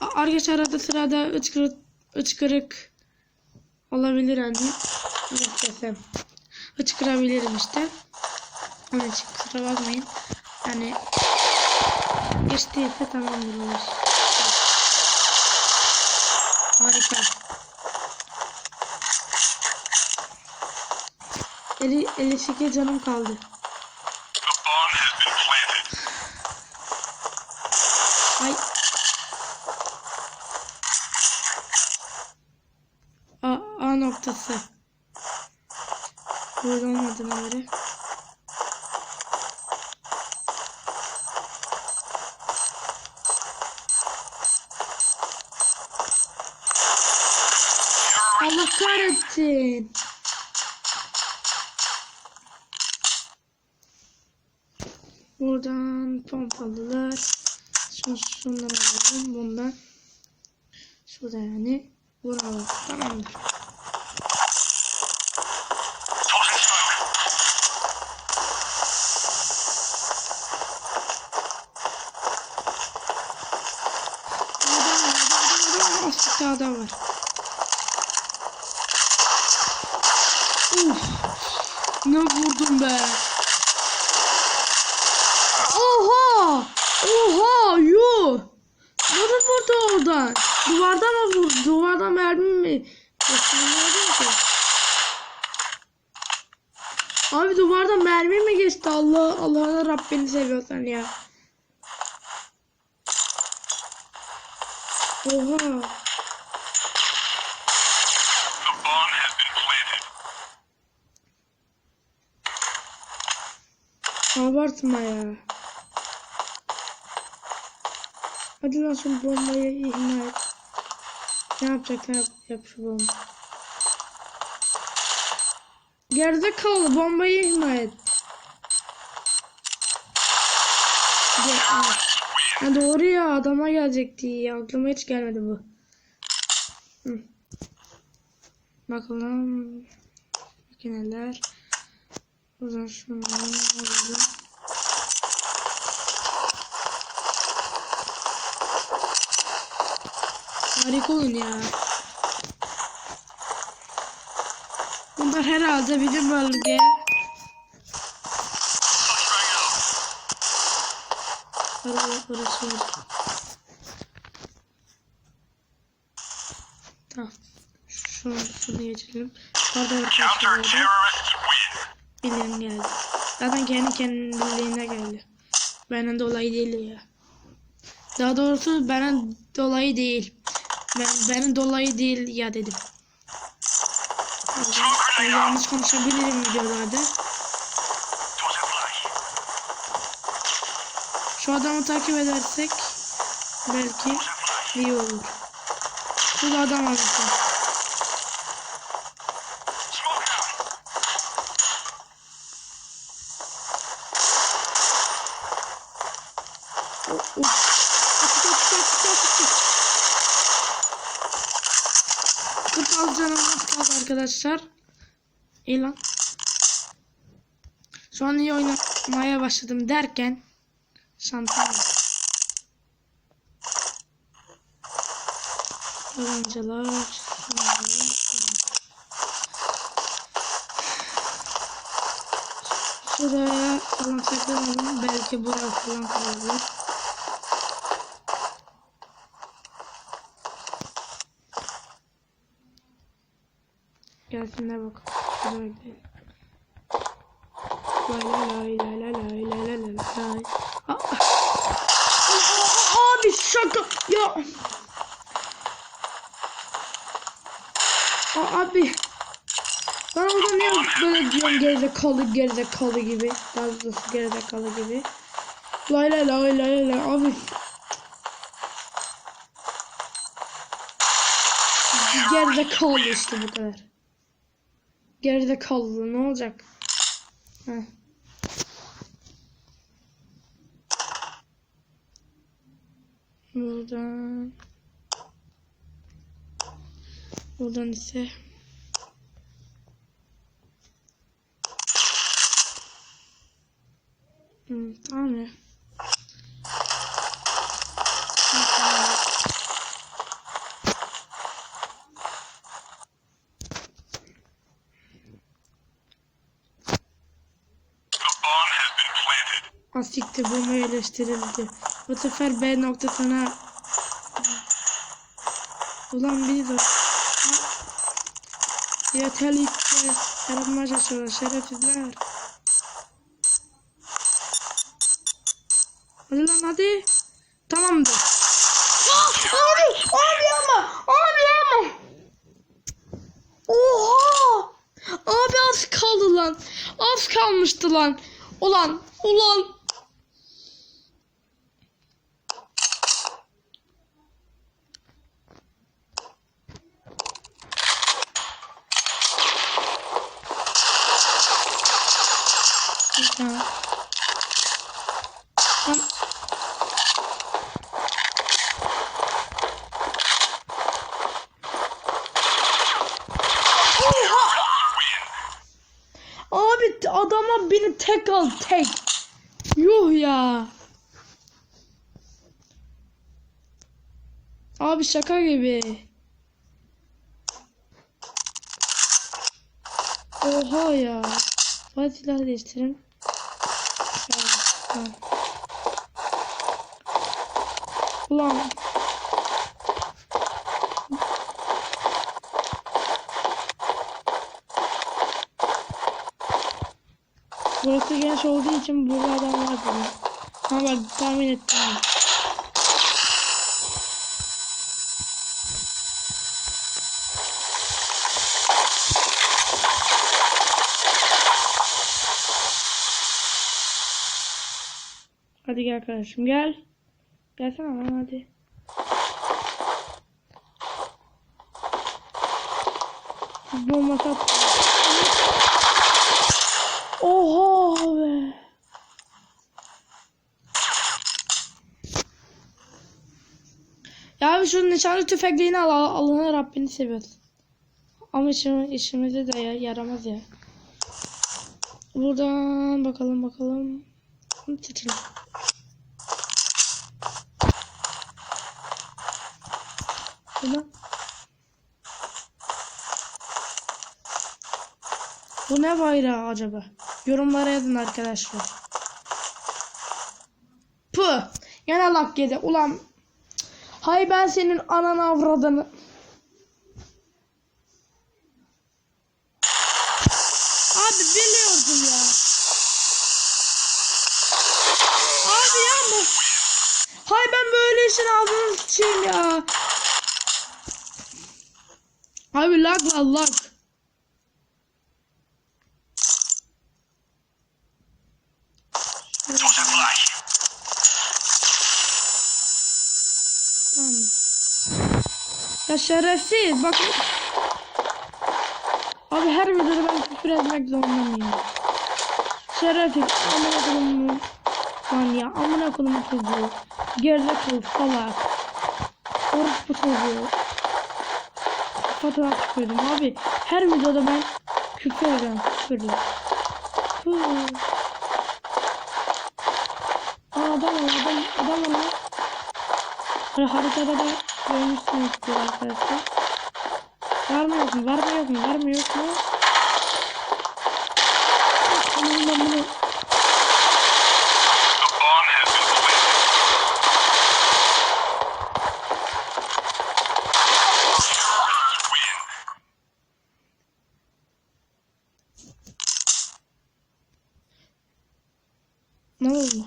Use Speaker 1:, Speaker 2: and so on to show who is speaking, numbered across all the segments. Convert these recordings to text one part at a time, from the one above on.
Speaker 1: A- Arkadaşlar arada sırada ıçkırık, ıçkırık olabilir hani. Desem. Hıçkırabilirim işte. Onun için kusura bakmayın. Yani geçtiyse tamamdır o iş. Harika. Eli, 58 canım kaldı. Noktası. Burada olmadığına göre. Allah kahretsin. Buradan pompalılar. Şimdi şundan alalım. Bundan. Şurada yani. Vuralım. Tamamdır. Adam var, adam var, adam var. Uf. Ne vurdum be. Oha! Oha! Yuh! Nasıl vurdu oradan? Duvardan mı vurdu? Duvardan mermi mi? Abi duvardan mermi mi geçti? Allah Allah'ına Rabbini seviyorsan ya. Oha. Abartma ya. Hadi lan şu bombayı ihmal et. Ne yapacaksan yap, yap şu bomba. Geride kal bombayı ihmal et. Ha, doğru ya adama gelecekti ya. Aklıma hiç gelmedi bu. Hı. Bakalım. Makineler. O zaman şunu alalım. Harika oyun ya. Bunlar herhalde bizim bölge. Orası öyle. Tamam. Şunu, şunu geçelim. Pardon arkadaşlar. Bildirim geldi. Zaten kendi kendiliğine geldi. Benden dolayı değil ya. Daha doğrusu benden dolayı değil. Ben, benim dolayı değil ya dedim. Ben yanlış konuşabilirim videolarda. Şu adamı takip edersek belki iyi olur. Bu da adam almışım. Of. Kırk az canımız kaldı arkadaşlar. İyi. Şu an iyi oynamaya başladım derken şampiyon. Oyuncular. Şuraya falan saklanalım. Belki buraya falan kalabilir. Gelsinler bak. Şuraya bekleyin. Lay lay lay lay lay lay lay lay lay. Abi şaka. Ya. Aa, abi. Ben orada niye böyle diyorum gerizekalı gerizekalı gibi. Daha doğrusu gerizekalı gibi. Lay lay lay lay lay abi. Gerizekalı işte bu kadar. Geride kaldı. Ne olacak? Heh. Buradan. Buradan ise Hmm, tamam ya. Bomba yerleştirildi. Bu sefer B noktasına Ulan bir de Yeterlikle yaratmaya çalışıyorlar şerefsizler. Hadi lan hadi. Tamamdır. abi, abi ama, abi ama. Oha! Abi az kaldı lan. Az kalmıştı lan. Ulan, ulan. Abi adama beni tek al tek. Yuh ya. Abi şaka gibi. Oha ya. Hadi silah değiştirin. Tamam. Ulan. Burası geniş olduğu için burada adam var. Ha bak tahmin ettim. Hadi gel kardeşim gel. Gelsene lan hadi. Bomba sat. Oha be. Ya abi şu nişanlı tüfekliğini al, al Allah'ın Rabbini seviyorsun. Ama işim, işimize de ya- yaramaz ya. Buradan bakalım bakalım. Bunu seçelim. Bunu. Bu ne bayrağı acaba? Yorumlara yazın arkadaşlar. Pı. Yine lak yedi. Ulan. Hay ben senin anan avradını. Abi biliyordum ya. Abi yapma. Hay ben böyle işin sıçayım ya. Abi lag var lag. Tamam. Ya şerefsiz bak. Abi her videoda ben küfür etmek zorundayım. Şerefsiz amına koyayım. Lan ya amına koyayım çocuğu. Gerizekalı salak. Orospu çocuğu. Fotoğraf çıkıyordum abi. Her videoda ben küfür ediyorum küfürle. Hıı. Aa adam var adam adam var. Hani haritada da görmüşsünüzdür arkadaşlar. Var mı yok mu? Var mı yok mu? Var mı yok mu? Aman ben bunu Ne oldu?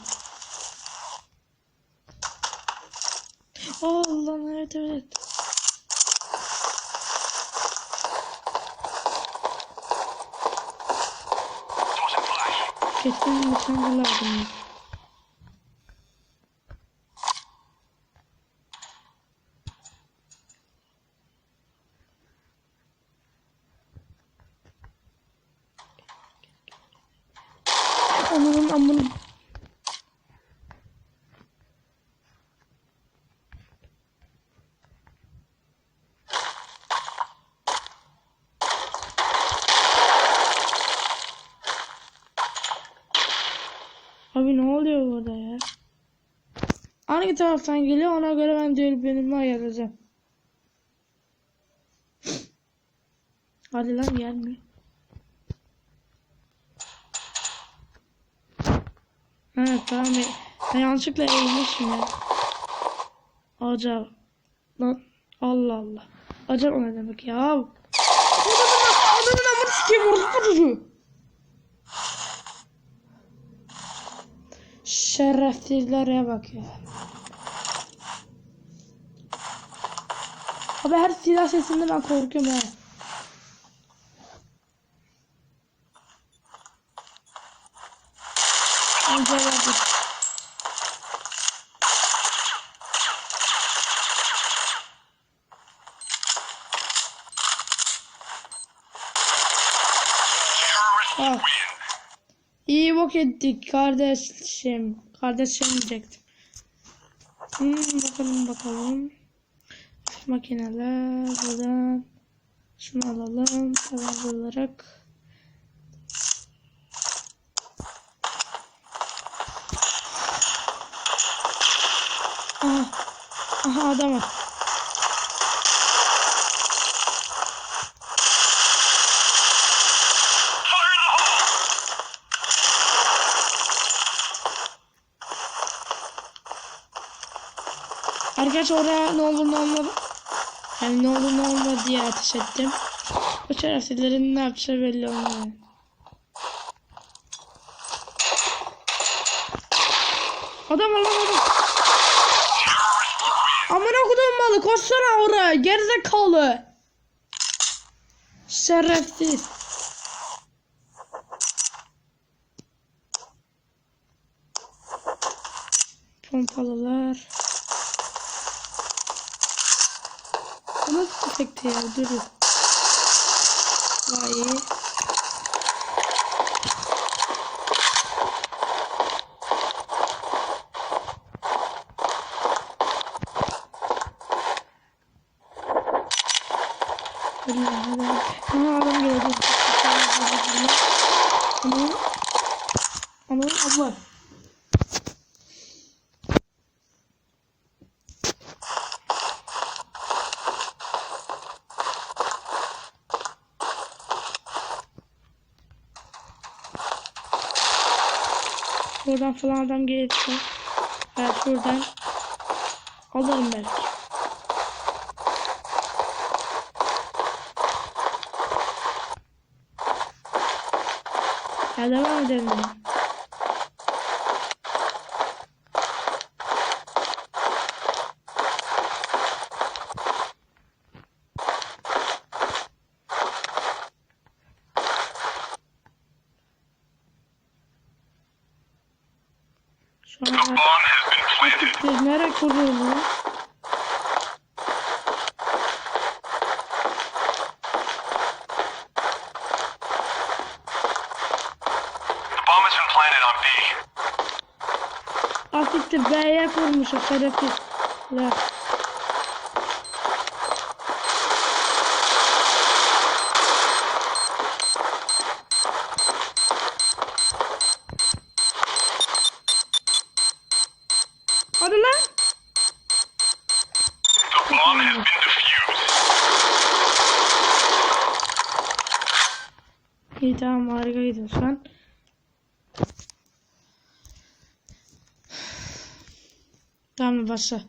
Speaker 1: Lan evet evet. Kesin nişancılardım. Onun hangi taraftan geliyor ona göre ben dürbünümü ayarlayacağım. Hadi lan gelmiyor. Evet tamam ben, yanlışlıkla eğilmişim ya. Acaba. Allah Allah. Acaba ne demek ya? Adamın adamın amını sikeyim orospu çocuğu. Şerefsizlere bak ya. Abi her silah sesinden ben korkuyorum ha. Ah. İyi bok ettik kardeşim. Kardeşim diyecektim. Hmm, bakalım bakalım. Makineler buradan. Şunu alalım. Tamam olarak. Aha. Aha adam var. Arkadaşlar oraya ne olur ne olmadı. Yani ne olur ne olmadı diye ateş ettim. Bu şerefsizlerin ne yapacağı belli olmuyor. Adam lan adam. Amına kodum malı koşsana oraya gerizekalı. Şerefsiz. Pompalılar. Tüfekti ya? Dur. Vay. Hadi hadi. Aa adam geldi. Ama ama abla. Buradan falan adam gelirse ben şuradan alırım belki. Ya devam edelim. Şu an. Biz nereye
Speaker 2: planted on B.
Speaker 1: Asiktir B'ye kurmuş o şerefsizler. Tamam harika gidiyor şu an. Tamam başla.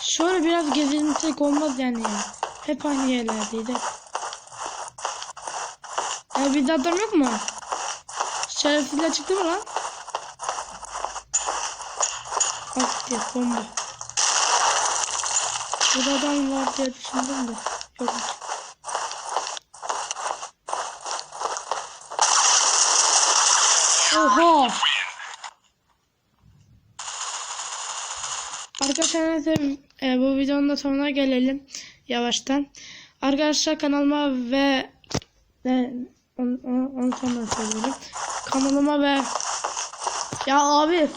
Speaker 1: Şöyle biraz gezintilik olmaz yani ya. Hep aynı yerlerdeydi. Ya bir de adam yok mu? Şerefsizler çıktı mı lan? Bak diye bomba. Burada adam var diye düşündüm de. Yokmuş. Oha! Arkadaşlar e, bu videonun da sonuna gelelim yavaştan. Arkadaşlar kanalıma ve ne onu, onu, onu sonra söyleyeyim. Kanalıma ve ya abi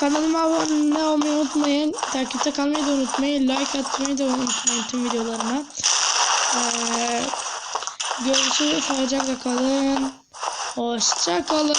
Speaker 1: kanalıma abone olmayı unutmayın. Takipte kalmayı da unutmayın. Like atmayı da unutmayın tüm videolarıma. Ee, görüşürüz. Sağlıcakla kalın. Hoşça kalın.